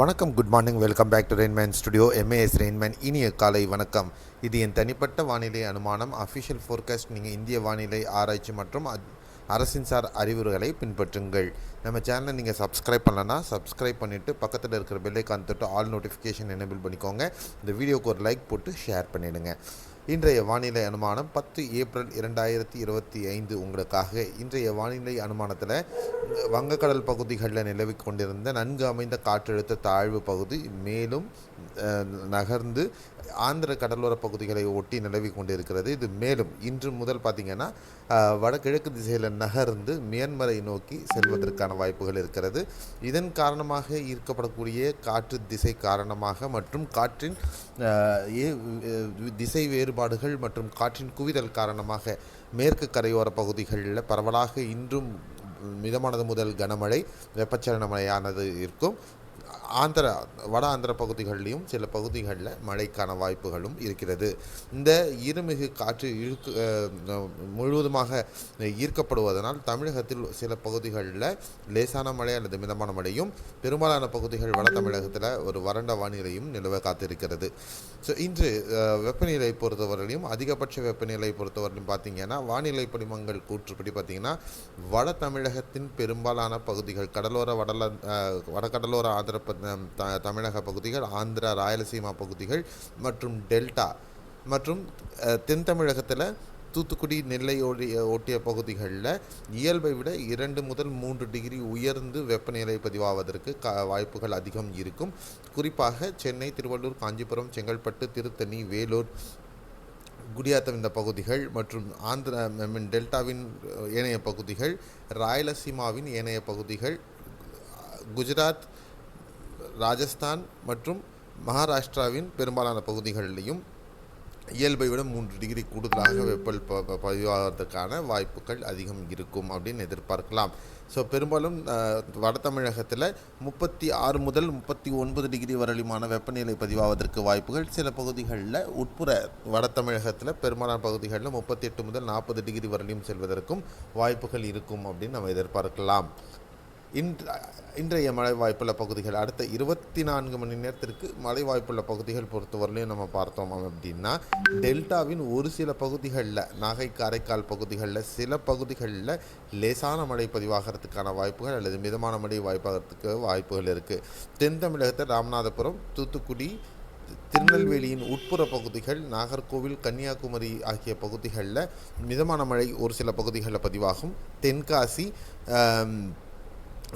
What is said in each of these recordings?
வணக்கம் good morning welcome back to Rainman studio MAS Rainman இனிய காலை வணக்கம். இது என் தனிப்பட்ட வானிலை அனுமானம். அஃபிஷியல் ஃபோர்காஸ்ட் நீங்கள் இந்திய வானிலை ஆராய்ச்சி மற்றும் அரசின் சார் அறிவுரைகளை பின்பற்றுங்கள். நம்ம சேனலை நீங்கள் சப்ஸ்கிரைப் பண்ணலன்னா சப்ஸ்கிரைப் பண்ணிவிட்டு பக்கத்தில் இருக்கிற பெல்லைக்கான் தொட்டு ஆல் நோட்டிஃபிகேஷன் எனேபிள் பண்ணிக்கோங்க. இந்த வீடியோக்கு ஒரு லைக் போட்டு ஷேர் பண்ணிவிடுங்க இன்றைய வானிலை அனுமானம் பத்து ஏப்ரல் இரண்டாயிரத்தி இருபத்தி ஐந்து. உங்களுக்காக இன்றைய வானிலை அனுமானத்தில் வங்கக்கடல் பகுதிகளில் நிலவிக் கொண்டிருந்த நன்கு அமைந்த காற்றழுத்த தாழ்வு பகுதி மேலும் அஹ், நகர்ந்து ஆந்திர கடலோர பகுதிகளை ஒட்டி நிலவி கொண்டிருக்கிறது. இது மேலும் இன்று முதல் பார்த்திங்கன்னா வடகிழக்கு திசையில் நகர்ந்து மியான்மரை நோக்கி செல்வதற்கான வாய்ப்புகள் இருக்கிறது. இதன் காரணமாக ஈர்க்கப்படக்கூடிய காற்று திசை காரணமாக மற்றும் காற்றின் ஏ- திசை வேறுபாடுகள் மற்றும் காற்றின் குவிதல் காரணமாக மேற்கு கரையோர பகுதிகளில் பரவலாக இன்றும் மிதமானது முதல் கனமழை வெப்பச்சலன மழையானது இருக்கும். ஆந்திரா வட ஆந்திர பகுதிகளிலும் சில பகுதிகளில் மழைக்கான வாய்ப்புகளும் இருக்கிறது. இந்த இருமிகு காற்று இழுக்கு முழுவதுமாக ஈர்க்கப்படுவதனால் தமிழகத்தில் சில பகுதிகளில் லேசான மழை அல்லது மிதமான மழையும் பெரும்பாலான பகுதிகள் வட தமிழகத்தில் ஒரு வறண்ட வானிலையும் நிலவ காத்திருக்கிறது. ஸோ இன்று வெப்பநிலை பொறுத்தவரையிலும் அதிகபட்ச வெப்பநிலை பொறுத்தவரையிலும் பார்த்தீங்கன்னா வானிலை படிமங்கள் கூற்றுப்படி பார்த்தீங்கன்னா வட தமிழகத்தின் பெரும்பாலான பகுதிகள் கடலோர வடல வடகடலோர ஆந்திர த- தமிழக பகுதிகள் ஆந்திரா ராயலசீமா பகுதிகள் மற்றும் டெல்டா மற்றும் தென் தமிழகத்தில் தூத்துக்குடி நெல்லை ஓடிய ஒட்டிய பகுதிகளில் இயல்பை விட இரண்டு முதல் மூன்று டிகிரி உயர்ந்து வெப்பநிலை பதிவாவதற்கு க வாய்ப்புகள் அதிகம் இருக்கும். குறிப்பாக சென்னை திருவள்ளூர் காஞ்சிபுரம் செங்கல்பட்டு திருத்தணி வேலூர் குடியாத்தம் இந்த பகுதிகள் மற்றும் ஆந்திரா மீன் டெல்டாவின் ஏனைய பகுதிகள் ராயலசீமாவின் ஏனைய பகுதிகள் குஜராத் ராஜஸ்தான் மற்றும் மகாராஷ்டிராவின் பெரும்பாலான பகுதிகளிலையும் இயல்பை விட மூன்று டிகிரி கூடுதலாக வெப்பல் ப பதிவாகிறதுக்கான வாய்ப்புகள் அதிகம் இருக்கும் அப்படின்னு எதிர்பார்க்கலாம். ஸோ பெரும்பாலும் வட தமிழகத்தில் முப்பத்தி ஆறு முதல் முப்பத்தி ஒன்பது டிகிரி வரலியுமான வெப்பநிலை பதிவாவதற்கு வாய்ப்புகள் சில பகுதிகளில் உட்புற வட தமிழகத்தில் பெரும்பாலான பகுதிகளில் முப்பத்தி எட்டு முதல் நாற்பது டிகிரி வரலையும் செல்வதற்கும் வாய்ப்புகள் இருக்கும் அப்படின்னு நம்ம எதிர்பார்க்கலாம். இன் இன்றைய மழை வாய்ப்புள்ள பகுதிகள் அடுத்த இருபத்தி நான்கு மணி நேரத்திற்கு மழை வாய்ப்புள்ள பகுதிகள் பொறுத்தவரையிலையும் நம்ம பார்த்தோம் அப்படின்னா டெல்டாவின் ஒரு சில பகுதிகளில் நாகை காரைக்கால் பகுதிகளில் சில பகுதிகளில் லேசான மழை பதிவாகிறதுக்கான வாய்ப்புகள் அல்லது மிதமான மழை வாய்ப்பாகிறதுக்கு வாய்ப்புகள் இருக்குது தென் தமிழகத்தில் ராமநாதபுரம் தூத்துக்குடி திருநெல்வேலியின் உட்புற பகுதிகள் நாகர்கோவில் கன்னியாகுமரி ஆகிய பகுதிகளில் மிதமான மழை ஒரு சில பகுதிகளில் பதிவாகும். தென்காசி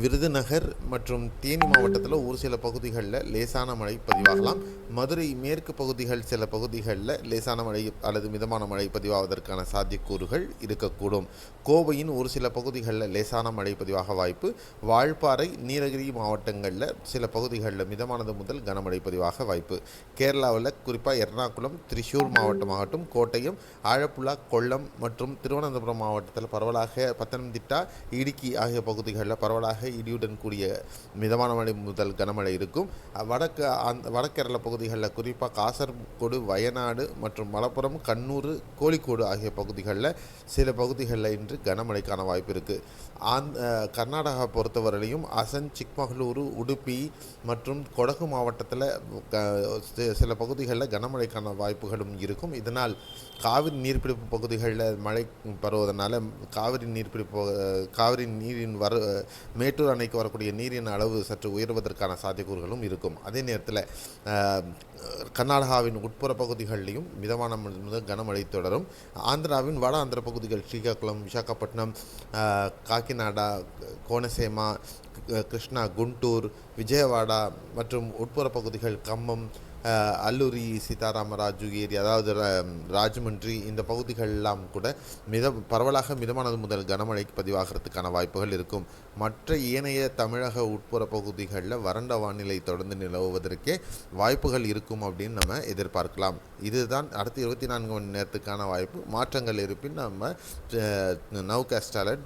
விருதுநகர் மற்றும் தேனி மாவட்டத்தில் ஒரு சில பகுதிகளில் லேசான மழை பதிவாகலாம். மதுரை மேற்கு பகுதிகள் சில பகுதிகளில் லேசான மழை அல்லது மிதமான மழை பதிவாவதற்கான சாத்தியக்கூறுகள் இருக்கக்கூடும். கோவையின் ஒரு சில பகுதிகளில் லேசான மழை பதிவாக வாய்ப்பு. வால்பாறை நீலகிரி மாவட்டங்களில் சில பகுதிகளில் மிதமானது முதல் கனமழை பதிவாக வாய்ப்பு. கேரளாவில் குறிப்பாக எர்ணாகுளம் திரிசூர் மாவட்டமாகட்டும் கோட்டயம் ஆழப்புழா கொல்லம் மற்றும் திருவனந்தபுரம் மாவட்டத்தில் பரவலாக பத்தனம்திட்டா இடுக்கி ஆகிய பகுதிகளில் பரவலாக இடியுடன் கூடிய மிதமான மழை முதல் கனமழை இருக்கும். வடக்கு அந்த வடகேரள பகுதிகளில் குறிப்பாக காசர்கோடு வயநாடு மற்றும் மலப்புரம் கண்ணூர் கோழிக்கோடு ஆகிய பகுதிகளில் சில பகுதிகளில் இன்று கனமழைக்கான வாய்ப்பு இருக்குது ஆந் கர்நாடகா பொறுத்தவரையிலையும் அசன் சிக்மகளூரு உடுப்பி மற்றும் கொடகு மாவட்டத்தில் சில பகுதிகளில் கனமழைக்கான வாய்ப்புகளும் இருக்கும். இதனால் காவிரி நீர்பிடிப்பு பகுதிகளில் மழை பருவதனால காவிரி நீர்பிடிப்பு காவிரி நீரின் வர மேட்டூர் அணைக்கு வரக்கூடிய நீரின் அளவு சற்று உயர்வதற்கான சாத்தியக்கூறுகளும் இருக்கும். அதே நேரத்தில் கர்நாடகாவின் உட்புற பகுதிகளிலையும் மிதமான முதல் கனமழை தொடரும். ஆந்திராவின் வட ஆந்திர பகுதிகள் ஸ்ரீகாக்குளம் விசாகப்பட்டினம் காக்கிநாடா கோனசேமா கிருஷ்ணா குண்டூர் விஜயவாடா மற்றும் உட்புற பகுதிகள் கம்மம் அல்லூரி சீதாராமராஜு ஏரி அதாவது ராஜமன்றி இந்த பகுதிகளெல்லாம் கூட மித பரவலாக மிதமானது முதல் கனமழைக்கு பதிவாகிறதுக்கான வாய்ப்புகள் இருக்கும். மற்ற ஏனைய தமிழக உட்புற பகுதிகளில் வறண்ட வானிலை தொடர்ந்து நிலவுவதற்கே வாய்ப்புகள் இருக்கும் அப்படின்னு நம்ம எதிர்பார்க்கலாம். இதுதான் அடுத்த இருபத்தி நான்கு மணி நேரத்துக்கான வாய்ப்பு. மாற்றங்கள் இருப்பின் நம்ம நவ் கேஸ்டாலட்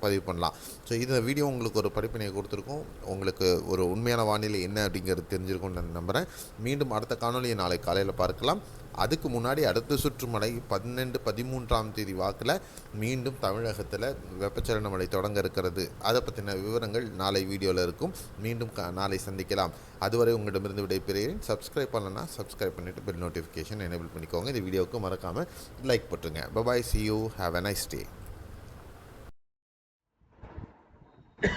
பதிவு பண்ணலாம். ஸோ இந்த வீடியோ உங்களுக்கு ஒரு படிப்பினை கொடுத்துருக்கோம். உங்களுக்கு ஒரு உண்மையான வானிலை என்ன அப்படிங்கிறது தெரிஞ்சிருக்கும்னு நான் நம்புகிறேன் மீண்டும் அடுத்த காணொலியை நாளை காலையில் பார்க்கலாம். அதுக்கு முன்னாடி அடுத்த சுற்று மழை பன்னெண்டு பதிமூன்றாம் தேதி வாக்கில் மீண்டும் தமிழகத்தில் வெப்பச்சலன மழை தொடங்க இருக்கிறது. அதை பற்றின விவரங்கள் நாளை வீடியோவில் இருக்கும். மீண்டும் கா- நாளை சந்திக்கலாம். அதுவரை உங்களிடமிருந்து விடைபெறுகிறேன். சப்ஸ்கிரைப் பண்ணலன்னா சப்ஸ்கிரைப் பண்ணிவிட்டு பெல் நோட்டிஃபிகேஷன் எனேபிள் பண்ணிக்கோங்க. இந்த வீடியோவுக்கு மறக்காமல் லைக் போட்டுருங்க. Bye bye see you have a nice day